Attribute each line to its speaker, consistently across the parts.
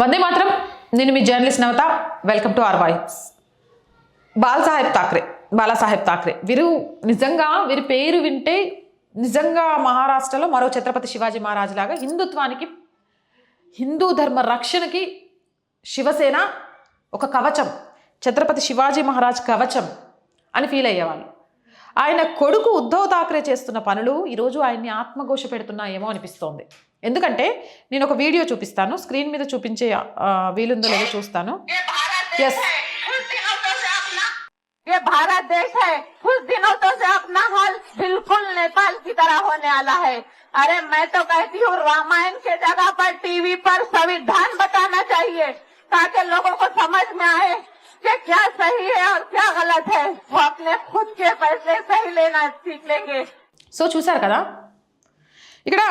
Speaker 1: వందే మాత్రం. నేను మీ journalist Navata. Welcome to R voice Balasaheb Thackeray Balasaheb Thackeray వీరు నిజంగా వీరి పేరు వింటే నిజంగా మహారాష్ట్రలో మరో ఛత్రపతి శివాజీ మహారాజ్ లాగా హిందుత్వానికి హిందూ ధర్మ రక్షణకి శివసేన ఒక కవచం. ఛత్రపతి శివాజీ మహారాజ్ కవచం అని ఫీల్ అయ్యేవాళ్ళు. ఆయన కొడుకు ఉద్ధవ్ ఠాక్రే చేస్తున్న పనులు ఈరోజు ఆయన్ని ఆత్మఘోష పెడుతున్నాయేమో అనిపిస్తోంది ఎందుకంటే నేను ఒక వీడియో చూపిస్తాను స్క్రీన్ మీద చూపించే ఆ, వీలుందో లేదో చూస్తాను
Speaker 2: ये भारत देश
Speaker 1: Yes.
Speaker 2: है कुछ दिनों तो से अपना ये भारत देश है कुछ दिनों तो से अपना हाल बिल्कुल नेपाल की तरह होने वाला है अरे मैं तो कहती हूँ रामायण के जगह पर टीवी पर संविधान बताना चाहिए ताकि लोगों को समझ में आए कि क्या सही है और क्या गलत है वो अपने खुद के फैसले सही लेना सीख लेंगे
Speaker 1: సో చూశారు కదా ఇక్కడ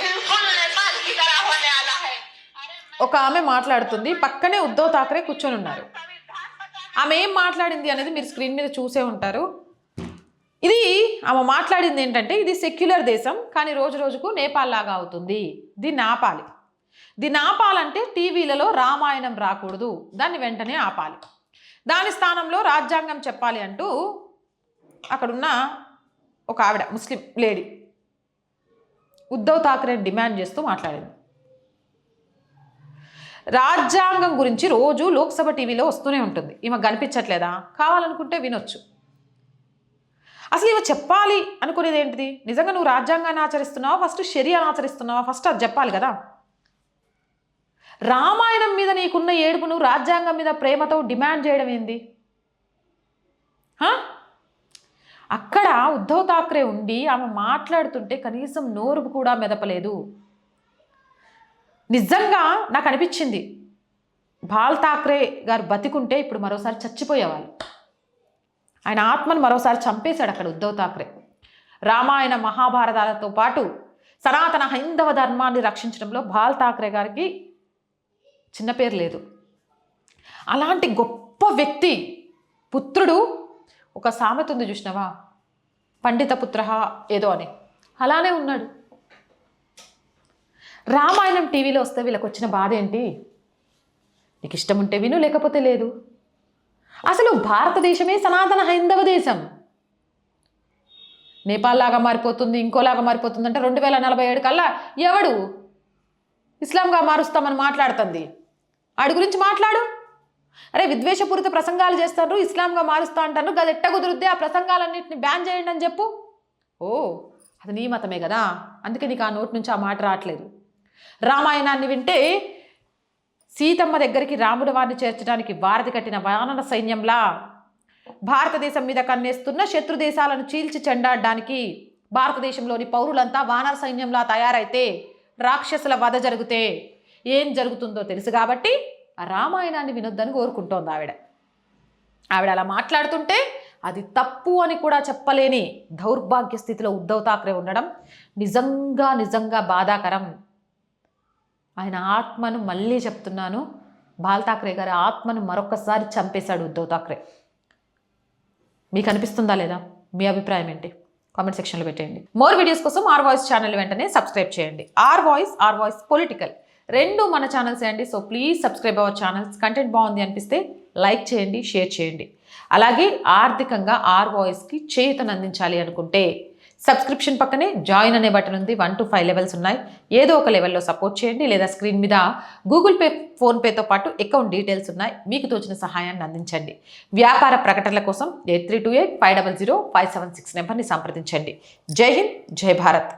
Speaker 2: बिल्कुल नेपाल की तरह होने वाला है अरे मैं
Speaker 1: ఒక ఆమె మాట్లాడుతుంది పక్కనే ఉద్ధవ్ ఠాక్రే కూర్చొని ఉన్నారు
Speaker 2: संविधान बताना
Speaker 1: ఆమె ఏం మాట్లాడింది అనేది మీరు స్క్రీన్ మీద చూసే ఉంటారు ఇది ఆమె మాట్లాడింది ఏంటంటే ఇది సెక్యులర్ దేశం కానీ రోజు రోజుకు నేపాల్ లాగా అవుతుంది దీన్ని ఆపాలి దీన్ని ఆపాలంటే టీవీలలో రామాయణం రాకూడదు దాన్ని వెంటనే ఆపాలి దాని స్థానంలో రాజ్యాంగం చెప్పాలి అంటూ అక్కడున్న ఒక ఆవిడ Muslim lady Uddhav Thackeray demand చేస్తూ మాట్లాడింది. రాజ్యాంగం గురించి రోజు లోక్సభ టీవీలో వస్తూనే ఉంటుంది. ఈమె కనిపించట్లేదా? కావాలనుకుంటే వినొచ్చు. అసలు ఇవి చెప్పాలి అనుకునేది ఏంటిది? నిజంగా నువ్వు రాజ్యాంగాన్ని ఆచరిస్తున్నావా? ఫస్ట్ షరియా ఆచరిస్తున్నావా? ఫస్ట్ అది చెప్పాలి కదా. రామాయణం మీద నీకున్న ఏడుపును రాజ్యాంగం మీద ప్రేమతో డిమాండ్ చేయడం ఏంది? అక్కడ ఉద్ధవ్ ఠాక్రే ఉండి ఆమె మాట్లాడుతుంటే కనీసం నోరు కూడా మెదపలేదు. నిజంగా నాకు అనిపించింది. బాల్ ఠాక్రే గారు బతికుంటే ఇప్పుడు మరోసారి చచ్చిపోయేవాళ్ళు. ఆయన ఆత్మను మరోసారి చంపేశాడు అక్కడ ఉద్ధవ్ ఠాక్రే రామాయణ మహాభారతాలతో పాటు సనాతన హైందవ ధర్మాన్ని రక్షించడంలో బాల్ ఠాక్రే గారికి చిన్న పేరు లేదు. అలాంటి గొప్ప వ్యక్తి పుత్రుడు ఒక సామెత ఉంది చూసినావా? పండిత పుత్ర ఏదో అని. అలానే ఉన్నాడు. రామాయణం టీవీలో వస్తే వీళ్ళకి వచ్చిన బాధ ఏంటి? నీకు ఇష్టం ఉంటే విను లేకపోతే లేదు. అసలు భారతదేశమే సనాతన హైందవ దేశం. నేపాల్ లాగా మారిపోతుంది ఇంకోలాగా మారిపోతుంది అంటే రెండు వేల నలభై ఏడు కల్లా ఎవడు ఇస్లాంగా మారుస్తామని మాట్లాడుతుంది? ఆడి గురించి మాట్లాడు. అరే విద్వేషపూరిత ప్రసంగాలు చేస్తారు ఇస్లాంగా మారుస్తా అంటారు గది ఎట్ట కుదురుద్ది ఆ ప్రసంగాలన్నింటిని బ్యాన్ చేయండి అని చెప్పు. ఓ అది నీ మతమే కదా అందుకే నీకు ఆ నోటి నుంచి ఆ మాట రావట్లేదు. రామాయణాన్ని వింటే సీతమ్మ దగ్గరికి రాముడి వారిని చేర్చడానికి వారధి కట్టిన వానర సైన్యంలా భారతదేశం మీద కన్నేస్తున్న శత్రు దేశాలను చీల్చి చెండాడడానికి భారతదేశంలోని పౌరులంతా వానర సైన్యంలా తయారైతే రాక్షసుల వధ జరిగితే ఏం జరుగుతుందో తెలుసు కాబట్టి రామాయణాన్ని వినొద్దని కోరుకుంటోంది ఆవిడ. ఆవిడ అలా మాట్లాడుతుంటే అది తప్పు అని కూడా చెప్పలేని దౌర్భాగ్య స్థితిలో ఉద్ధవ్ ఠాక్రే ఉండడం నిజంగా నిజంగా బాధాకరం. ఆయన ఆత్మను మళ్ళీ చెప్తున్నాను. బాల్ ఠాక్రే గారి ఆత్మను మరొకసారి చంపేశాడు ఉద్ధవ్ ఠాక్రే మీకు అనిపిస్తుందా లేదా? మీ అభిప్రాయం ఏంటి? కామెంట్ సెక్షన్లో పెట్టేయండి. మోర్ వీడియోస్ కోసం ఆర్ వాయిస్ ఛానల్ వెంటనే సబ్స్క్రైబ్ చేయండి. R voice R voice political. రెండు మన ఛానల్స్ అండి. So please subscribe our channels content బాగుంది అనిపిస్తే లైక్ చేయండి షేర్ చేయండి. అలాగే ఆర్థికంగా ఆర్ వాయిస్కి చేతను అందించాలి అనుకుంటే సబ్స్క్రిప్షన్ పక్కనే జాయిన్ అనే బటన్ ఉంది. వన్ టు ఫైవ్ లెవెల్స్ ఉన్నాయి. ఏదో ఒక లెవెల్లో సపోర్ట్ చేయండి. లేదా స్క్రీన్ మీద గూగుల్ పే ఫోన్పేతో పాటు అకౌంట్ డీటెయిల్స్ ఉన్నాయి. మీకు తోచిన సహాయాన్ని అందించండి. వ్యాపార ప్రకటనల కోసం eight three two eight five double zero five seven six నెంబర్ని సంప్రదించండి. జై హింద్ జై భారత్.